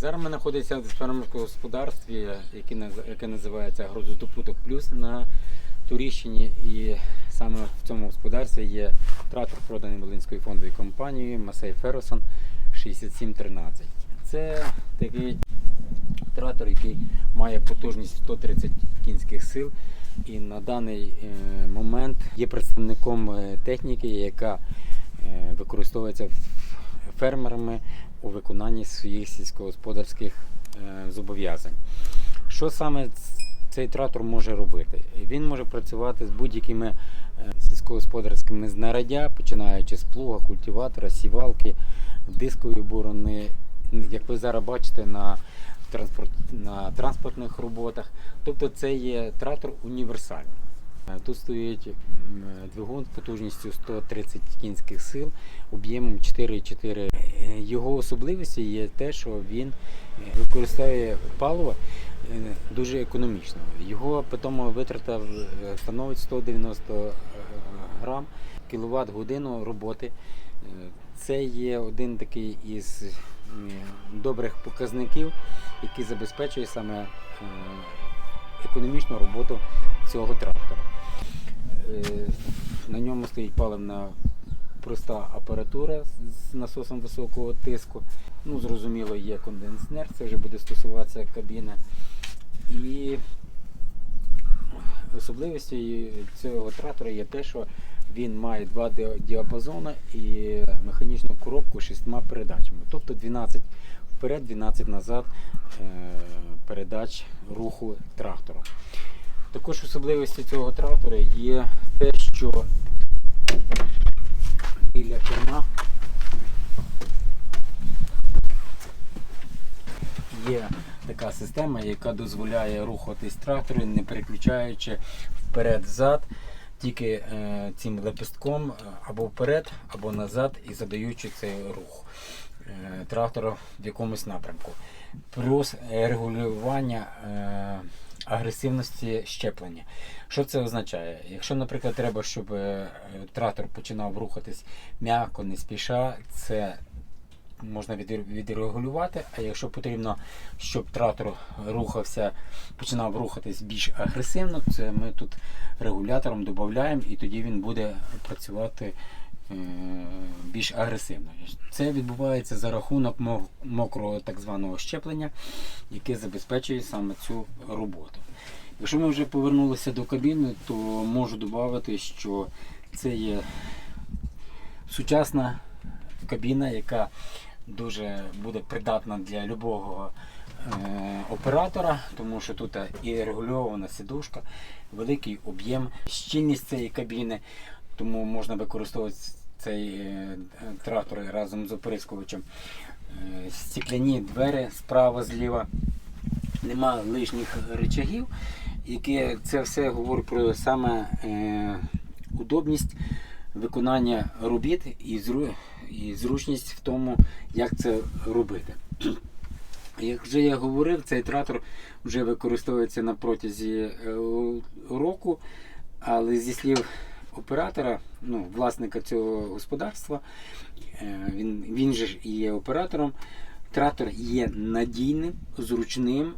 Зараз ми знаходимося в фермерському господарстві, яке, яке називається Грозотопуток Плюс на Туріщині. І саме в цьому господарстві є трактор, проданий Волинською фондовою компанією Масей Ферросон 6713. Це такий трактор, який має потужність 130 кінських сил. І на даний е, момент є представником е, техніки, яка е, використовується фермерами у виконанні своїх сільськогосподарських е, зобов'язань. Що саме цей трактор може робити? Він може працювати з будь-якими е, сільськогосподарськими знаряддя, починаючи з плуга, культиватора, сівалки, дискової борони. Як ви зараз бачите на, транспорт, на транспортних роботах. Тобто це є трактор універсальний. Е, Тут стоїть двигун з потужністю 130 кінських сил, об'ємом 4,4. Е, Його особливістю є те, що він е, використовує паливо е, дуже економічно. Його питома витрата е, становить 190 е, грам кіловат годину роботи. Е, Це є один такий із добрих показників, який забезпечує саме е, економічну роботу цього трактора. Е, На ньому стоїть паливна проста апаратура з- насосом високого тиску. Ну, зрозуміло, є конденснер, це вже буде стосуватися кабіни. І особливістю цього трактора є те, що він має два діапазони і механічну коробку з шістьма передачами. Тобто 12 вперед, 12 назад е, передач руху трактора. Також особливістю цього трактора є те, що біля керма є така система, яка дозволяє рухатись трактору, не переключаючи вперед-зад, тільки е, цим лепестком або вперед, або назад і задаючи цей рух трактора в якомусь напрямку. Плюс е, регулювання е, агресивності щеплення. Що це означає? Якщо, наприклад, треба, щоб е, трактор починав рухатись м'яко, не спіша, це можна відрегулювати. А якщо потрібно, щоб трактор рухався, починав рухатись більш агресивно, це ми тут регулятором додаємо і тоді він буде працювати е, більш агресивно. Це відбувається за рахунок мокрого так званого щеплення, яке забезпечує саме цю роботу. Якщо ми вже повернулися до кабіни, то можу додати, що це є сучасна кабіна, яка дуже буде придатна для любого е, оператора, тому що тут і регульована сидушка, великий об'єм, щільність цієї кабіни, тому можна використовувати цей е, трактор разом з оприскувачем. Е, стекляні двері справа, зліва. Нема лишніх речагів, які це все говорить про саме е, удобність виконання робіт і, і зручність в тому, як це робити. Як вже я говорив, цей трактор вже використовується на протязі року, але зі слів оператора, ну, власника цього господарства, е, він, він же ж і є оператором. Трактор є надійним, зручним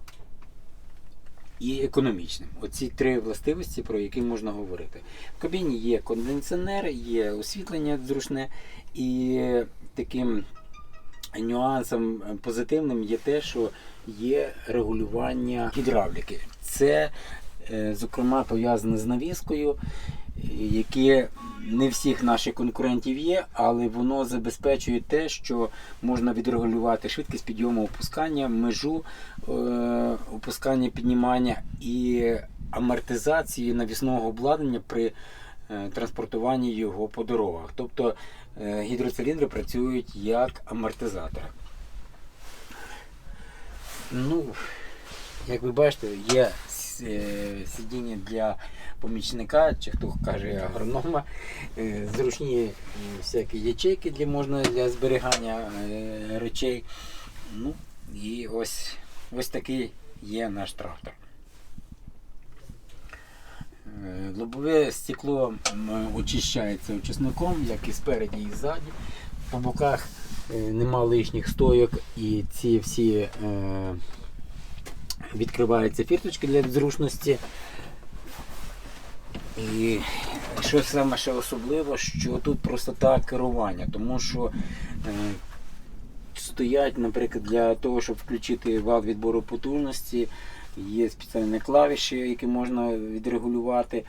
і економічним. Оці три властивості, про які можна говорити. В кабіні є кондиціонер, є освітлення зручне, і таким нюансом позитивним є те, що є регулювання гідравліки. Це, е, зокрема, пов'язане з навіскою, яке не всіх наших конкурентів є, але воно забезпечує те, що можна відрегулювати швидкість підйому опускання, межу е, опускання піднімання і амортизації навісного обладнання при е, транспортуванні його по дорогах. Тобто е, гідроциліндри працюють як амортизатори. Ну, як ви бачите, є сидіння для помічника, чи хто каже агронома, е, зручні е, всякі ячейки для можна для зберігання е, речей. Ну, і ось, ось такий є наш трактор. Лобове стекло очищається очисником, як і спереді, і ззаді. по боках нема лишніх стойок і ці всі відкриваються фірточки для зручності. І що саме ще особливо, що тут простота керування, тому що е, стоять, наприклад, для того, щоб включити вал відбору потужності, є спеціальні клавіші, які можна відрегулювати.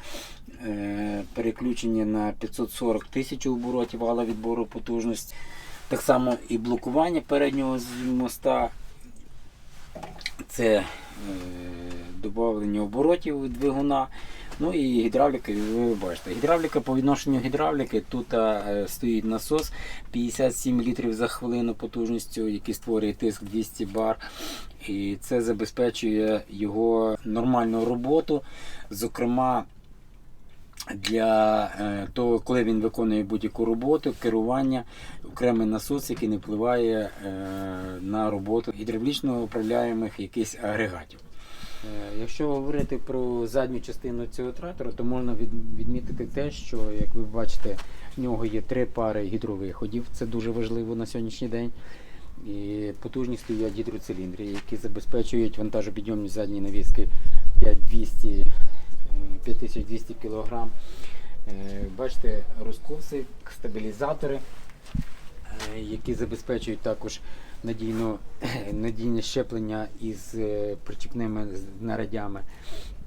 Е, переключення на 540 тисяч оборотів вала відбору потужності. Так само і блокування переднього моста. Це е, додавлення оборотів двигуна. Ну і гідравліка, ви бачите. Гідравліка по відношенню гідравліки тут е, стоїть насос 57 літрів за хвилину потужністю, який створює тиск 200 бар. І це забезпечує його нормальну роботу. Зокрема, для е, того, коли він виконує будь-яку роботу, керування, окремий насос, який не впливає е, на роботу гідравлічно управляємих якихось агрегатів. Е, Якщо говорити про задню частину цього трактора, то можна відмітити те, що, як ви бачите, в нього є три пари гідровиходів. Це дуже важливо на сьогоднішній день. І потужні стоять гідроциліндри, які забезпечують вантажопідйомність задньої навіски 5200, е, 5200 кг. Бачите, розкоси, стабілізатори, е, які забезпечують також надійну, надійне щеплення із е, причіпними нарадями.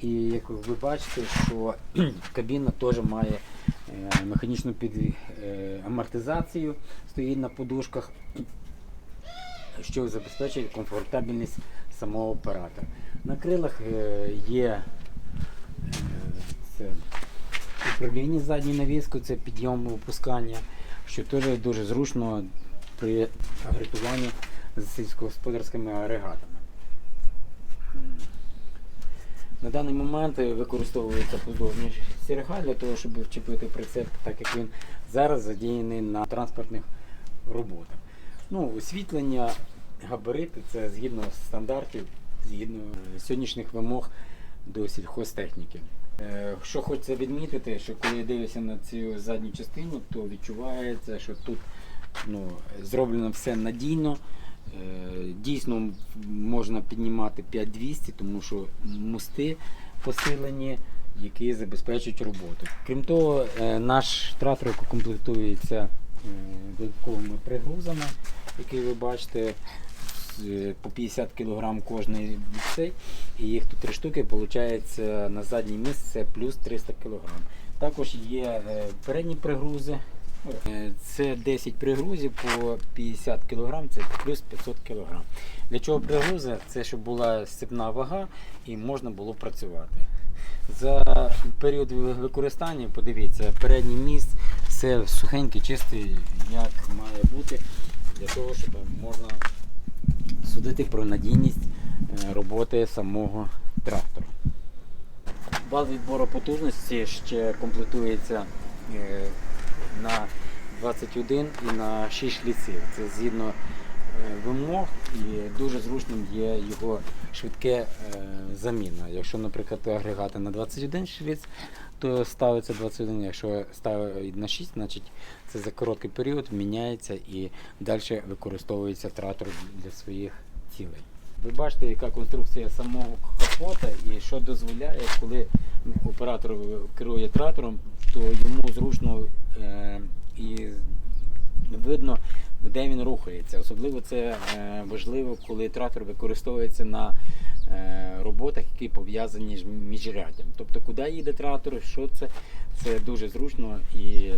І як ви бачите, що кабіна теж має е, механічну під, е, амортизацію, стоїть на подушках, що забезпечує комфортабельність самого оператора. На крилах є це управління задньою навіскою, це підйом опускання, що теж дуже зручно при агрегуванні з сільськогосподарськими агрегатами. На даний момент використовується поздовжня сірга для того, щоб вчепити прицеп, так як він зараз задіяний на транспортних роботах. Ну, освітлення, габарити це згідно стандартів, згідно е, сьогоднішніх вимог до сільхозтехніки. Е, Що хочеться відмітити, що коли я дивлюся на цю задню частину, то відчувається, що тут ну, зроблено все надійно. Е, Дійсно можна піднімати 5200, тому що мости посилені, які забезпечують роботу. Крім того, е, наш трактор комплектується е, додатковими пригрузами, які ви бачите. По 50 кг кожний цей, і їх тут три штуки, виходить на заднє місце плюс 300 кг. Також є передні пригрузи, Це 10 пригрузів по 50 кг, це плюс 500 кг. Для чого пригрузи? Це щоб була сцепна вага і можна було працювати. За період використання, подивіться, передній міст, все сухенький, чистий, як має бути, для того, щоб можна судити про надійність е, роботи самого трактора. Баз відбору потужності ще комплектується е, на 21 і на 6 шліців. Це згідно е, вимог і дуже зручним є його швидке е, заміна. Якщо, наприклад, агрегати на 21 шліц, то ставиться 21, якщо ставить на 6, значить це за короткий період міняється і далі використовується трактор для своїх цілей. Ви бачите, яка конструкція самого капота і що дозволяє, коли оператор керує трактором, то йому зручно е, і видно, де він рухається. Особливо це е, важливо, коли трактор використовується на е, роботах, які пов'язані з міжряддям. Тобто, куди їде трактор, що це, це дуже зручно і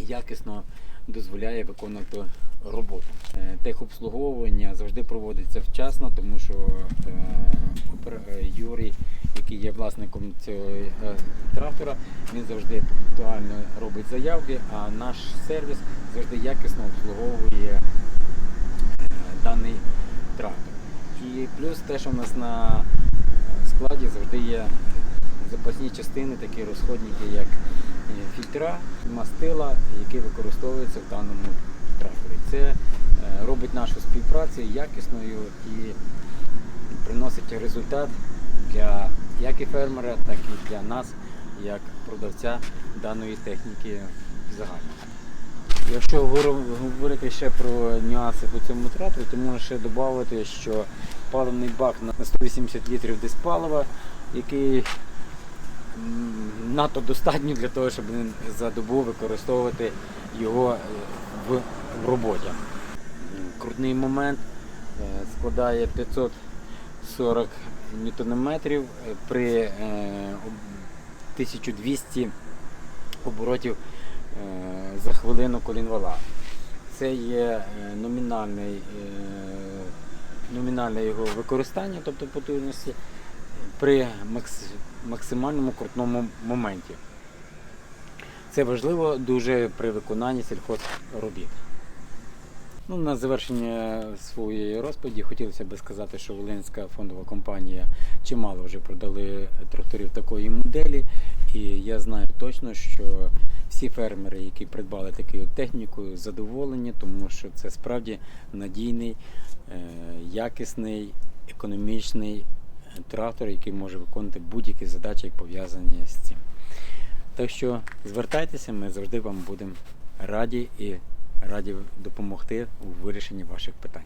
якісно дозволяє виконувати роботу. Е, Техобслуговування завжди проводиться вчасно, тому що е, е, Юрій, який є власником цього трактора, він завжди пунктуально робить заявки, а наш сервіс завжди якісно обслуговує даний трактор. І плюс те, що в нас на складі завжди є запасні частини, такі розходники, як фільтра, мастила, які використовуються в даному тракторі. Це е, робить нашу співпрацю якісною і приносить результат для як і фермера, так і для нас, як продавця даної техніки в загальному. Якщо говорити ще про нюанси по цьому трактору, то можна ще додати, що паливний бак на 180 літрів диспалива, який надто достатньо для того, щоб за добу використовувати його е, в, роботі. Крутний момент е, складає 540 ньютонометрів е, при е, 1200 оборотів за хвилину колін вала. Це є номінальний, номінальне його використання, тобто потужності, при максимальному крутному моменті. Це важливо дуже при виконанні сільхозробіт. Ну, на завершення своєї розповіді хотілося б сказати, що Волинська фондова компанія чимало вже продали тракторів такої моделі, і я знаю точно, що всі фермери, які придбали таку техніку, задоволені, тому що це справді надійний, е, якісний, економічний трактор, який може виконувати будь-які задачі, пов'язані з цим. Так що звертайтеся, ми завжди вам будемо раді і раді допомогти у вирішенні ваших питань.